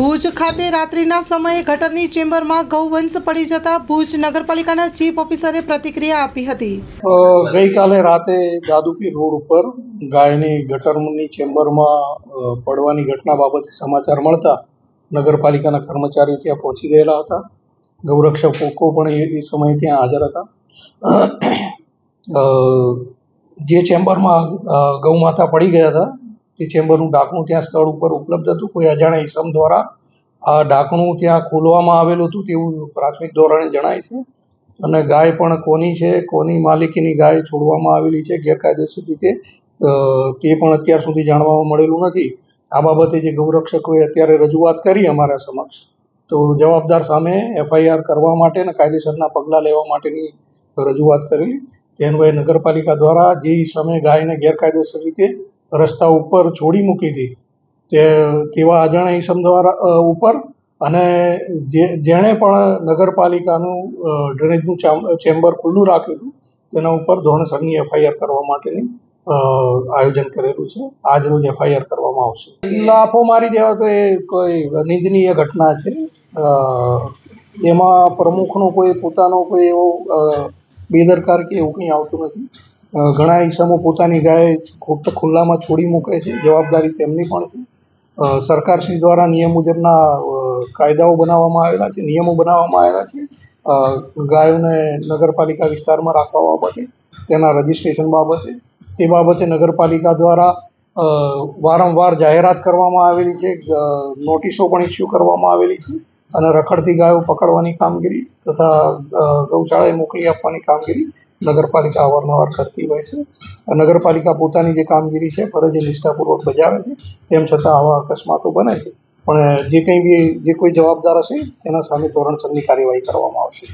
ભુજ ખાતે રાત્રિના સમયે ગટરની ચેમ્બરમાં ગૌવંશ પડી જતા ભુજ નગરપાલિકાના ચીફ ઓફિસરે પ્રતિક્રિયા આપી હતી. ગઈકાલે રાતે જાદુપી રોડ ઉપર ગાયની ગટરની ચેમ્બરમાં પડવાની ઘટના બાબતે સમાચાર મળતા નગરપાલિકાના કર્મચારીઓ ત્યાં પહોંચી ગયેલા હતા. ગૌરક્ષકો પણ એ સમયે ત્યાં હાજર હતા. જે ચેમ્બરમાં ગૌમાતા પડી ગયા હતા તે ચેમ્બરનું ઢાંકણું ત્યાં સ્થળ ઉપર ઉપલબ્ધ હતું. કોઈ અજાણ્યા ઇસમ દ્વારા આ ઢાંકણું ત્યાં ખોલવામાં આવેલું હતું તેવું પ્રાથમિક ધોરણે જણાય છે. અને ગાય પણ કોની છે, કોની માલિકીની ગાય છોડવામાં આવેલી છે, ગેરકાયદેસર રીતે તે પણ અત્યાર સુધી જાણવામાં મળેલું નથી. આ બાબતે જે ગૌરક્ષકોએ અત્યારે રજૂઆત કરી અમારા સમક્ષ, તો જવાબદાર સામે એફઆઈઆર કરવા માટે અને કાયદેસરના પગલાં લેવા માટેની રજૂઆત કરેલી. તે અન્વયે નગરપાલિકા દ્વારા જે સમયે ગાયને ગેરકાયદેસર રીતે રસ્તા ઉપર છોડી મૂકી હતી તે તેવા અજાણ્યા ઈસમ દ્વારા ઉપર અને જે, જેણે પણ નગરપાલિકાનું ડ્રેનેજનું ચેમ્બર ખુલ્લું રાખ્યું હતું, તેના ઉપર ધોરણસરની એફઆઈઆર કરવા માટેની આયોજન કરેલું છે. આજ એફઆઈઆર કરવામાં આવશે. લાફો મારી દેવા તો એ કોઈ નિંદનીય ઘટના છે. એમાં પ્રમુખનો કોઈ, પોતાનો કોઈ એવો બેદરકાર કે એવું કંઈ આવતું નથી. ઘણા ઈસમો પોતાની ગાય ખુલ્લામાં છોડી મૂકે છે. જવાબદારી તેમની પણ છે. સરકારશ્રી દ્વારા નિયમ મુજબના કાયદાઓ બનાવવામાં આવેલા છે. નિયમો બનાવવામાં આવેલા છે. ગાયોને નગરપાલિકા વિસ્તારમાં રાખવા બાબતે, તેના રજિસ્ટ્રેશન બાબતે, તે બાબતે નગરપાલિકા દ્વારા વારંવાર જાહેરાત કરવામાં આવેલી છે નોટિસો પણ ઇસ્યુ કરવામાં આવેલી છે અને રખડતી ગાયો પકડવાની કામગીરી તથા ગૌશાળાએ મોકલી આપવાની કામગીરી નગરપાલિકા અવારનવાર કરતી હોય છે. નગરપાલિકા પોતાની જે કામગીરી છે, ફરજે નિષ્ઠાપૂર્વક બજાવે છે, તેમ છતાં આવા અકસ્માતો બને છે. પણ, જે કંઈ બી, જે કોઈ જવાબદાર હશે, તેના સામે ધોરણસરની કાર્યવાહી કરવામાં આવશે.